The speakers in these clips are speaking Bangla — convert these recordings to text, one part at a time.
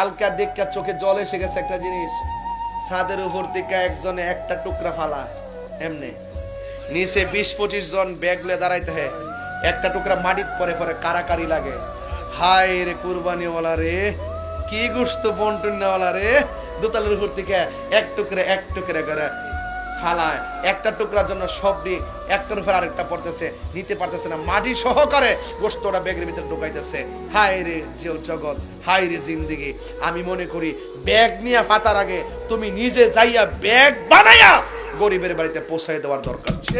হালকা দেখা চোখে জল এসে গেছে একটা জিনিস। ছাদের উপর দিকে একজনে একটা টুকরা ফালা, এমনি। নিচে বিশ পঁচিশ জন ব্যাগলে দাঁড়াইতে হে একটা টুকরা মাটিত পরে পরে কারাকারি লাগে। হায় রে কুরবানিওয়ালা রে, কি গুস্ত বন্টনওয়ালা রে। দোতালের উপর থেকে এক টুকরে এক টুকরে করে ফালায় একটা টুকরার জন্য সবটি একটার উপর আরেকটা পড়তেছে, নিতে পারতেছে না। মাটি সহকারে গোস্তটা ব্যাগের ভিতরে ঢুকাইতেছে। হায় রে জগৎ, হায় রে জিন্দিগি। আমি মনে করি, ব্যাগ নিয়ে ফাতার আগে তুমি নিজে যাইয়া ব্যাগ বানাইয়া গরিবের বাড়িতে পৌঁছাই দেওয়ার দরকার ছিল।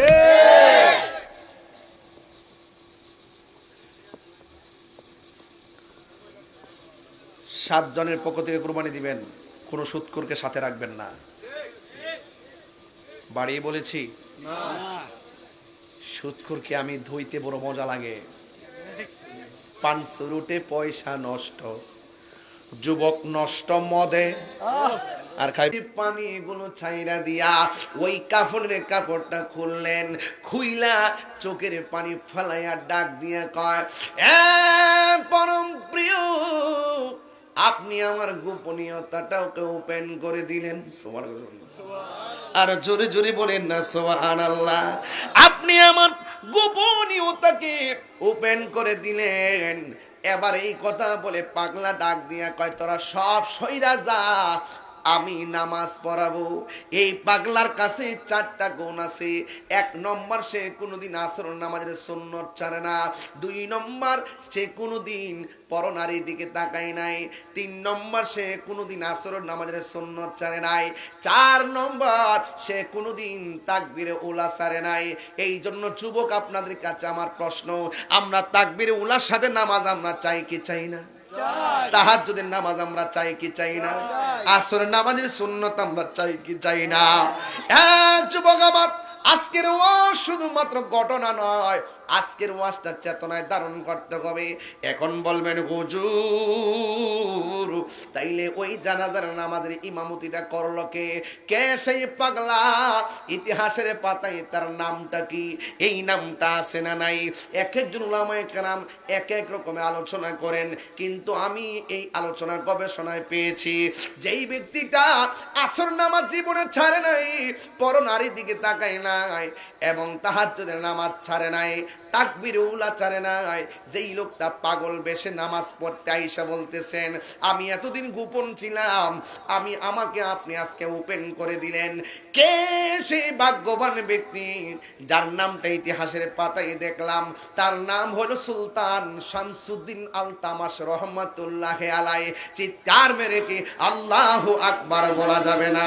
সাতজনের পক্ষ থেকে কুরবানি দিবেন, কোনো সুৎকুরকে সাথে রাখবেন না। বাড়িয়ে বলেছি সুৎখুরকে আমি ধুইতে বড় মজা লাগে। পাঁচশো রুটে পয়সা নষ্ট যুবক নষ্ট মদে। আর খাই পানি এগুলো ছাইরা দিয়া ওই কাপড়ের কাপড়টা খুললেন খুইলা চোখের পানি ফালাইয়া ডাক দিয়া কয় এ পরম প্রিয় আপনি আমার গোপনীয়তাটাও ওপেন করে দিলেন। সুবহানাল্লাহ। আর জোরে জোরে বলেন না সোহান আল্লাহ আপনি আমার গোপনীয়তাকে ওপেন করে দিলেন। এবার এই কথা বলে পাগলা ডাক দিয়া কয়, তোরা সব সইরা যা আমি নামাজ পড়াবো। এই পাগলার কাছে চারটা গুণ আছে। এক নম্বর, সে কোনোদিন আসর নামাজের সুন্নত ছাড়ে না। দুই নম্বর, সে কোনোদিন পরনারীর দিকে তাকায় নাই। তিন নম্বর, সে কোনোদিন আসর নামাজের সুন্নত ছাড়ে নাই। চার নম্বর, সে কোনোদিন তাকবিরে উলা ছাড়ে নাই। এই জন্য যুবক, আপনাদের কাছে আমার প্রশ্ন, আমরা তাকবিরে উলার সাথে নামাজ আমরা চাই কি চাই না? তাহার যদি নামাজ আমরা চাই কি চাই না? আসর নামাজের সুন্নত আমরা চাই কি চাই না? যুবক আমার আজকের ওয়াজ শুধুমাত্র ঘটনা নয় আজকের ওয়াজটা চেতনায় ধারণ করতে হবে। এখন বলবেন হুজুর তাইলে ওই জানাজার নামাজের ইমামতিটা করল কে? কে সেই পাগলা? ইতিহাসের পাতায় তার নামটা কি? এই নামটা আছে না নাই? এক একজন উলামায়ে কেরাম এক এক রকমের আলোচনা করেন, কিন্তু আমি এই আলোচনার গবেষণায় পেয়েছি, যেই ব্যক্তিটা আসর নামাজ জীবনে ছাড়ে নাই পর নারীর দিকে তাকায় নাই এবং তাহার নামাজ ছাড়ে নাই তাকবির উলা নাই। যেই লোকটা পাগল, বেশে নামাজ পড়তে আইসা বলতেছেন, আমি এতদিন গোপন ছিলাম, আমি আমাকে আপনি আজকে ওপেন করে দিলেন। কে ভাগ্যবান ব্যক্তি যার নামটা ইতিহাসের পাতায় দেখলাম? তার নাম হলো সুলতান শামসুদ্দিন আল তামাস রহমতুল্লাহ আলাই। চিৎকার মেরে কি আল্লাহ আকবার বলা যাবে না।